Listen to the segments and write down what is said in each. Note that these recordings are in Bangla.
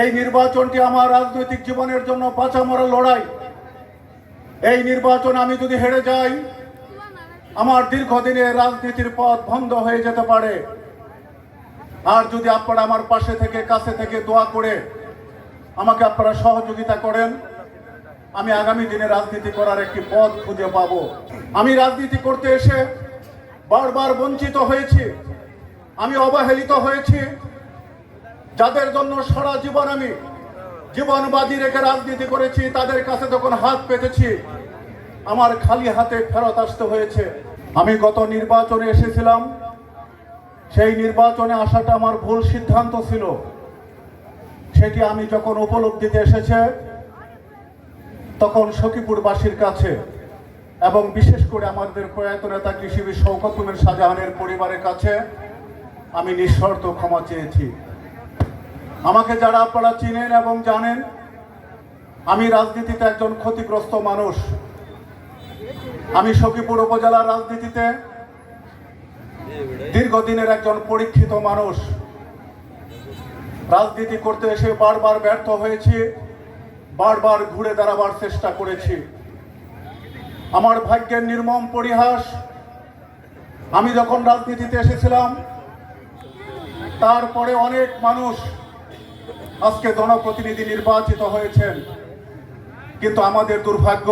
এই নির্বাচনটি আমার রাজনৈতিক জীবনের জন্য বাঁচা মরা লড়াই। এই নির্বাচন আমি যদি হেরে যাই, আমার দীর্ঘদিনের রাজনীতির পথ বন্ধ হয়ে যেতে পারে। আর যদি আপনারা আমার পাশে থেকে, কাছে থেকে দোয়া করে আমাকে আপনারা সহযোগিতা করেন, আমি আগামী দিনে রাজনীতি করার একটি পথ খুঁজে পাবো। আমি রাজনীতি করতে এসে বারবার বঞ্চিত হয়েছি। আমি অবহেলিত হয়েছি। যাদের জন্য সারা জীবন আমি জীবন বাজি রেখে রাজনীতি করেছি, তাদের কাছে যখন হাত পেতেছি, আমার খালি হাতে ফেরত আসতে হয়েছে। আমি গত নির্বাচনে এসেছিলাম, সেই নির্বাচনে আসাটা আমার ভুল সিদ্ধান্ত ছিল। সেটি আমি যখন উপলব্ধিতে এসেছে, তখন সখীপুরবাসীর কাছে এবং বিশেষ করে আমাদের প্রয়াত নেতা কৃষিবিদ শৌকত কুমের শাহজাহানের পরিবারের কাছে আমি নিঃশর্ত ক্ষমা চেয়েছি। আমাকে যারা আপনারা চিনেন এবং জানেন, আমি রাজনীতিতে একজন ক্ষতিগ্রস্ত মানুষ। আমি সখীপুর উপজেলার রাজনীতিতে দীর্ঘদিনের একজন পরীক্ষিত মানুষ। রাজনীতি করতে এসে বারবার ব্যর্থ হয়েছি, বারবার ঘুরে দাঁড়াবার চেষ্টা করেছি। আমার ভাগ্যের নির্মম পরিহাস, আমি যখন রাজনীতিতে এসেছিলাম, তারপরে অনেক মানুষ আজকে জনপ্রতিনিধি নির্বাচিত হয়েছেন। কিন্তু আমাদের দুর্ভাগ্য,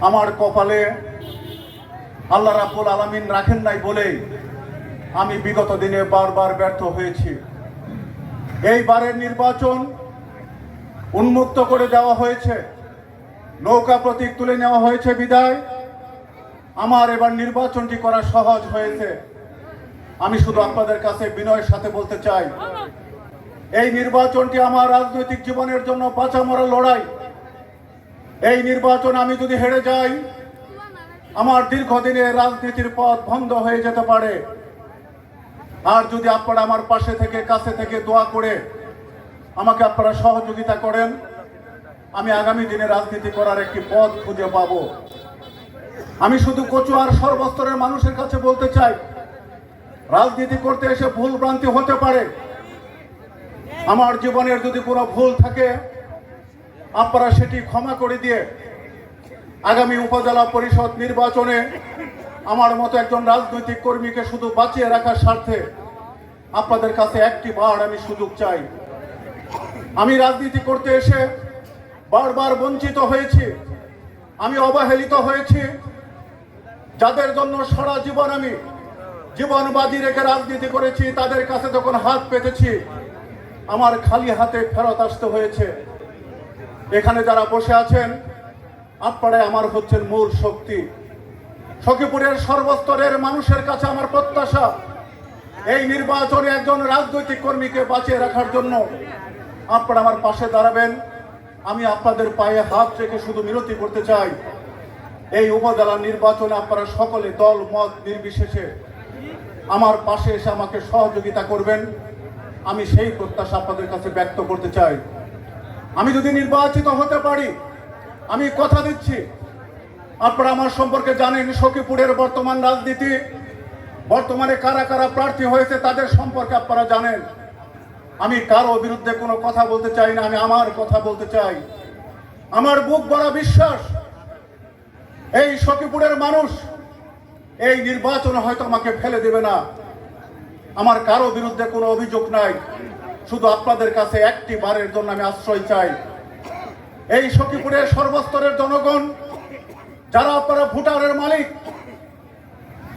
আমার কপালে আল্লাহ রাব্বুল আলামিন রাখেন নাই বলেই আমি বিগত দিনে বারবার ব্যর্থ হয়েছি। এইবারের নির্বাচন উন্মুক্ত করে দেওয়া হয়েছে। নৌকা প্রতীক তুলে নেওয়া হয়েছে বিদায়। আমার এবার নির্বাচনটি করা সহজ হয়েছে। আমি শুধু আপনাদের কাছে বিনয়ের সাথে বলতে চাই এই নির্বাচনটি আমার রাজনৈতিক জীবনের জন্য বাঁচা মরা লড়াই। এই নির্বাচন আমি যদি হেরে যাই, আমার দীর্ঘদিনের রাজনীতির পথ বন্ধ হয়ে যেতে পারে। আর যদি আপনারা আমার পাশে থেকে, কাছে থেকে দোয়া করে আমাকে আপনারা সহযোগিতা করেন, আমি আগামী দিনে রাজনীতি করার একটি পথ খুঁজে পাব। আমি শুধু কচুয়ার সর্বস্তরের মানুষের কাছে বলতে চাই, রাজনীতি করতে এসে ভুল ভ্রান্তি হতে পারে। আমার জীবনের যদি কোনো ভুল থাকে, আপনারা সেটি ক্ষমা করে দিয়ে আগামী উপজেলা পরিষদ নির্বাচনে আমার মতো একজন রাজনৈতিক কর্মীকে শুধু বাঁচিয়ে রাখার স্বার্থে আপনাদের কাছে একটি বার আমি সুযোগ চাই। আমি রাজনীতি করতে এসে বারবার বঞ্চিত হয়েছি, আমি অবহেলিত হয়েছি। যাদের জন্য সারা জীবন আমি জীবন বাজি রেখে রাজনীতি করেছি, তাদের কাছে যখন হাত পেতেছি আমার খালি হাতে ফেরত আসতে হয়েছে। এখানে যারা বসে আছেন, আপনারাই আমার হচ্ছেন মূল শক্তি। সখীপুরের সর্বস্তরের মানুষের কাছে আমার প্রত্যাশা, এই নির্বাচনে একজন রাজনৈতিক কর্মীকে বাঁচিয়ে রাখার জন্য আপনারা আমার পাশে দাঁড়াবেন। আমি আপনাদের পায়ে হাত রেখে শুধু মিনতি করতে চাই। এই উপজেলা নির্বাচনে আপনারা সকলে দল, মত, নির্বিশেষে আমার পাশে এসে আমাকে সহযোগিতা করবেন। আমি সেই প্রত্যাশা আপনাদের কাছে ব্যক্ত করতে চাই। আমি যদি নির্বাচিত হতে পারি, আমি কথা দিচ্ছি। আপনারা আমার সম্পর্কে জানেন, সখীপুরের বর্তমান রাজনীতি, বর্তমানে কারা কারা প্রার্থী হয়েছে তাদের সম্পর্কে আপনারা জানেন। আমি কারও বিরুদ্ধে কোনো কথা বলতে চাই না, আমি আমার কথা বলতে চাই। আমার বুক বড় বিশ্বাস, এই সখীপুরের মানুষ এই নির্বাচন হয়তো আমাকে ফেলে দেবে না। আমার কারও বিরুদ্ধে কোনো অভিযোগ নাই। শুধু আপনাদের কাছে একটি বারের জন্য আমি আশ্রয় চাই। এই সখীপুরের সর্বস্তরের জনগণ, যারা আপনারা ভোটারের মালিক,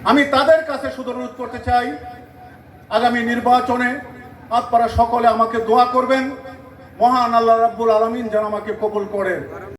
আমি তাদের কাছে শুধু অনুরোধ করতে চাই। আগামী নির্বাচনে আপনারা সকলে আমাকে দোয়া করবেন। মহান আল্লাহ রাব্বুল আলমিন যেন আমাকে কবুল করেন।